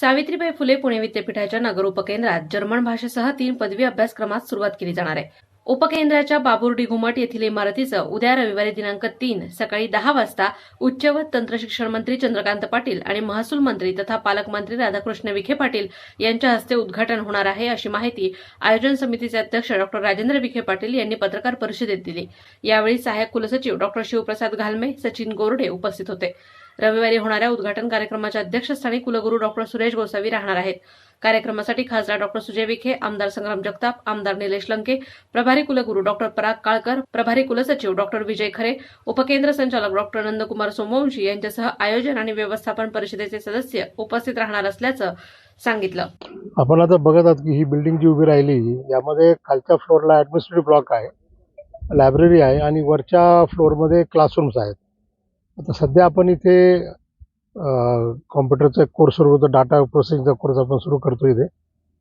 सावित्रीबाई फुले पुणे विद्यापीठाच्या नगर उपकेंद्रात जर्मन भाषेसह तीन पदवी अभ्यासक्रमात सुरुवात केली जाणार आहे. उपकेंद्राच्या बाबुर्डी घुमट येथील इमारतीचं उद्या रविवारी दिनांक तीन सकाळी दहा वाजता उच्च व तंत्रशिक्षण मंत्री चंद्रकांत पाटील आणि महसूल मंत्री तथा पालकमंत्री राधाकृष्ण विखे पाटील यांच्या हस्ते उद्घाटन होणार आहे अशी माहिती आयोजन समितीचे अध्यक्ष डॉक्टर राजेंद्र विखे पाटील यांनी पत्रकार परिषदेत दिली. यावेळी सहाय्यक कुलसचिव डॉक्टर शिवप्रसाद घालमे सचिन गोरडे उपस्थित होते. रविवारी होणाऱ्या उद्घाटन कार्यक्रमाच्या अध्यक्षस्थानी कुलगुरू डॉक्टर सुरेश गोसावी राहणार आहेत. कार्यक्रमासाठी खासदार डॉक्टर सुजय विखे आमदार संग्राम जगताप आमदार निलेश लंके प्रभारी कुलगुरू डॉक्टर पराग काळकर प्रभारी कुलसचिव डॉक्टर विजय खरे उपकेंद्र संचालक डॉक्टर नंदकुमार सोमवंशी यांच्यासह आयोजन आणि व्यवस्थापन परिषदेचे सदस्य उपस्थित राहणार असल्याचं सांगितलं. आपण आता बघत आहात की ही बिल्डिंग जी उभी राहिली यामध्ये खालच्या फ्लोअरला ॲडमिनिस्ट्रेटिव्ह ब्लॉक आहे लायब्ररी आहे आणि वरच्या फ्लोअरमध्ये क्लासरूम्स आहेत. आता सध्या आपण इथे कॉम्प्युटरचा कोर्स सुरू करतो डाटा प्रोसेसिंगचा कोर्स आपण सुरू करतो इथे.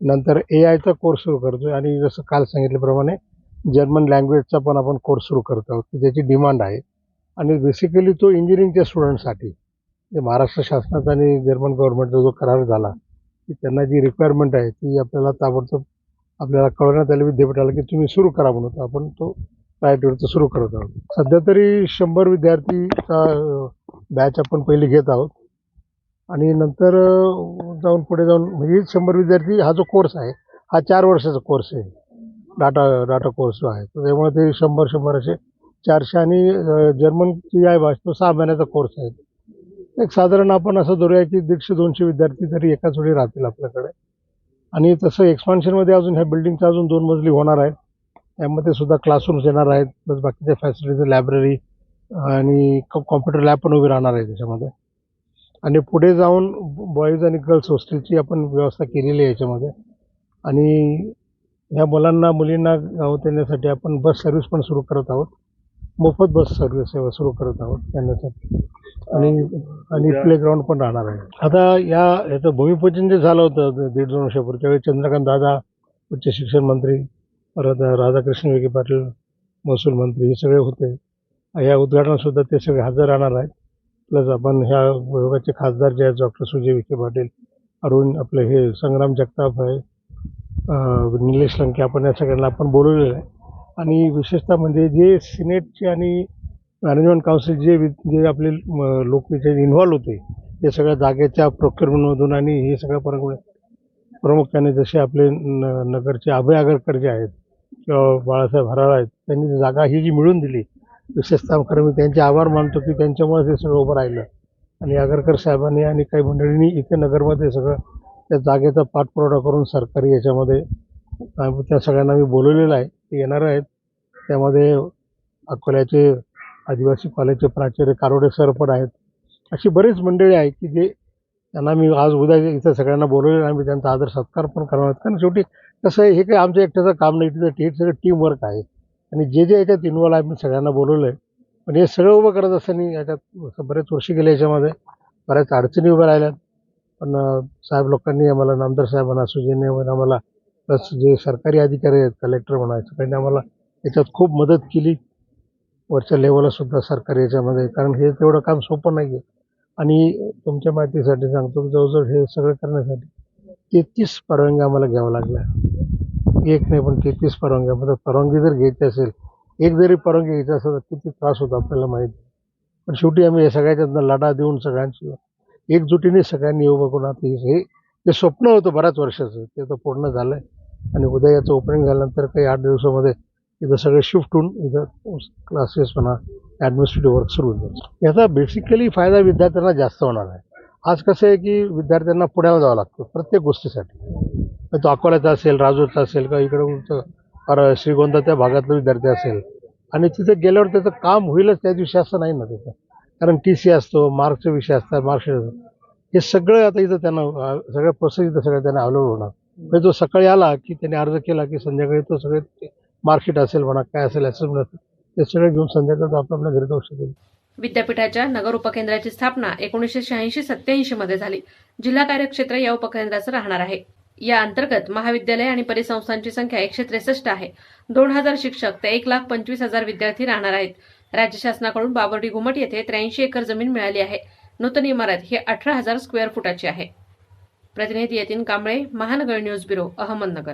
नंतर ए आयचा कोर्स सुरू करतो आणि जसं काल सांगितल्याप्रमाणे जर्मन लँग्वेजचा पण आपण कोर्स सुरू करत आहोत की त्याची डिमांड आहे. आणि बेसिकली तो इंजिनिअरिंगच्या स्टुडंटसाठी जे महाराष्ट्र शासनाचा आणि जर्मन गव्हर्नमेंटचा जो करार झाला की त्यांना जी रिक्वायरमेंट आहे ती आपल्याला ताबडतोब आपल्याला कळवण्यात आली विद्यापीठाला की तुम्ही सुरू करा म्हणून. आपण तो प्रायोरिटीवरती सुरू करत आहोत. सध्या तरी शंभर विद्यार्थीचा बॅच आपण पहिले घेत आहोत. आणि नंतर जाऊन पुढे जाऊन म्हणजे शंभर विद्यार्थी हा जो कोर्स आहे हा चार वर्षाचा कोर्स आहे. डाटा डाटा कोर्स जो आहे त्यामुळे ते शंभर शंभर असे चारशे आणि जर्मनची आहे भाषा तो सहा महिन्याचा कोर्स आहे. एक साधारण आपण असं धरूया की दीडशे दोनशे विद्यार्थी तरी एकाच वेळी राहतील आपल्याकडे. आणि तसं एक्सपान्शनमध्ये अजून ह्या बिल्डिंगचा अजून दोन मजली होणार आहे त्यामध्ये सुद्धा क्लासरूम्स येणार आहेत. प्लस बाकीच्या फॅसिलिटीज लायब्ररी आणि कॉम्प्युटर लॅब पण उभी राहणार आहे त्याच्यामध्ये. आणि पुढे जाऊन बॉईज आणि गर्ल्स हॉस्टेलची आपण व्यवस्था केलेली आहे याच्यामध्ये. आणि ह्या मुलांना मुलींना गावात येण्यासाठी आपण बस सर्व्हिस पण सुरू करत आहोत. मोफत बस सर्व्हिस सेवा सुरू करत आहोत येण्यासाठी. आणि आणि प्लेग्राऊंड पण राहणार आहे. आता या याचं भूमिपूजन जे झालं होतं दीड दोन वर्षापूर्वी त्यावेळी चंद्रकांत दादा उच्च शिक्षण मंत्री परत राधाकृष्ण विखे पाटील महसूल मंत्री हे सगळे होते. या उद्घाटनात ते सगळे हजर राहणार आहेत. प्लस आपण ह्या विभागाचे खासदार जे आहेत डॉक्टर सुजय विखे पाटील अरुण आपले हे संग्राम जगताप आहे निलेश लंके आपण या सगळ्यांना आपण बोलवलेलं आहे. आणि विशेषतः म्हणजे जे सिनेटचे आणि मॅनेजमेंट काउन्सिल जे वि- जे आपले म, लोक त्याच्यात इन्व्हॉल्व होते ते सगळ्या जागेच्या प्रोक्युरमेंटमधून आणि हे सगळं प्रमुख प्रामुख्याने जसे आपले न नगरचे अभय आगरकर जे आहेत बाळासाहेब हराळ आहेत. त्यांनी जागा ही जी मिळून दिली विशेषतः खरं मी त्यांचे आभार मानतो की त्यांच्यामुळे ते सगळं उभं राहिलं. आणि आगरकर साहेबांनी आणि काही मंडळींनी इथे नगरमध्ये सगळं त्या जागेचा पाठपुरावा करून सरकारी याच्यामध्ये त्या सगळ्यांना मी बोलवलेलं आहे. ते येणार आहेत. त्यामध्ये अकोल्याचे आदिवासी कॉलेजचे प्राचार्य कारोडे सर पण आहेत. अशी बरीच मंडळी आहेत की जे त्यांना मी आज उद्या इथं सगळ्यांना बोलवलेलं आहे. मी त्यांचा आदर सत्कार पण करणार आहेत. कारण शेवटी कसं आहे हे काही आमचं एकट्याचं काम नाही तिथं ते सगळं टीमवर्क आहे. आणि जे जे याच्यात इन्वॉल्व आहे मी सगळ्यांना बोलवलं आहे पण हे सगळं उभं करत असताना याच्यात असं बरेच वर्ष गेले याच्यामध्ये. बऱ्याच अडचणी उभ्या राहिल्यात. पण साहेब लोकांनी आम्हाला नामदार साहेबांना सुजयने आम्हाला प्लस जे सरकारी अधिकारी आहेत कलेक्टर म्हणा सगळ्यांनी आम्हाला याच्यात खूप मदत केली. वरच्या लेवलला सुद्धा सरकारी याच्यामध्ये कारण हे तेवढं काम सोपं नाही आहे आणि तुमच्या माहितीसाठी सांगतो जवळजवळ हे सगळं करण्यासाठी तेहतीस परवानग्या आम्हाला घ्यावं लागल्या. एक नाही पण तेहतीस परवानग्या म्हणजे परवानगी जर घ्यायची असेल एक जरी परवानगी घ्यायची असेल तर किती त्रास होतो आपल्याला माहीत पण शेवटी आम्ही या सगळ्याच्यातनं लढा देऊन सगळ्यांची एकजुटीने सगळ्यांनी येऊ बघून आता हे हे जे स्वप्न होतं बऱ्याच वर्षाचं. ते तर पूर्ण झालं आहे आणि उद्या याचं ओपनिंग झाल्यानंतर काही आठ दिवसामध्ये इथं सगळे शिफ्ट होऊन इथं क्लासेस म्हणा ॲडमिनिस्ट्रेटिव्ह वर्क सुरू होऊन जाईल. याचा बेसिकली फायदा विद्यार्थ्यांना जास्त होणार आहे. आज कसं आहे की विद्यार्थ्यांना पुण्याला जावं लागतं प्रत्येक गोष्टीसाठी. तो अकोल्याचा असेल राजूरचा असेल किंवा इकडं फार श्रीगोंदा त्या भागातला विद्यार्थी असेल. आणि तिथे गेल्यावर त्याचं काम होईलच त्या दिवशी असं नाही ना तिथं कारण टी सी असतो मार्कचे विषय असतात मार्कशीट असतो हे सगळं आता इथं त्यांना सगळ्या प्रोसेस इथं सगळं त्यांना अवलंबून होणार. म्हणजे जो सकाळी आला की त्याने अर्ज केला की संध्याकाळी तो सगळे मार्कशीट असेल म्हणा काय असेल असं असेल ते सगळं घेऊन संध्याकाळी तो आपल्या आपल्या घरी जाऊ शकेल विद्यापीठाच्या नगर उपकेंद्राची स्थापना एकोणीसशे शहाऐंशी सत्याऐंशी मध्ये झाली. जिल्हा कार्यक्षेत्र या उपकेंद्राचं राहणार आहे. या अंतर्गत महाविद्यालय आणि परिसंस्थांची संख्या एकशे त्रेसष्ट आहे. दोन हजार शिक्षक ते एक लाख पंचवीस हजार विद्यार्थी राहणार आहेत. राज्य शासनाकडून बाबर्डी घुमट येथे त्र्याऐंशी एकर जमीन मिळाली आहे. नूतन इमारत ही अठरा हजार स्क्वेअर फुटाची आहे. प्रतिनिधी यतीन कांबळे महानगर न्यूज ब्युरो अहमदनगर.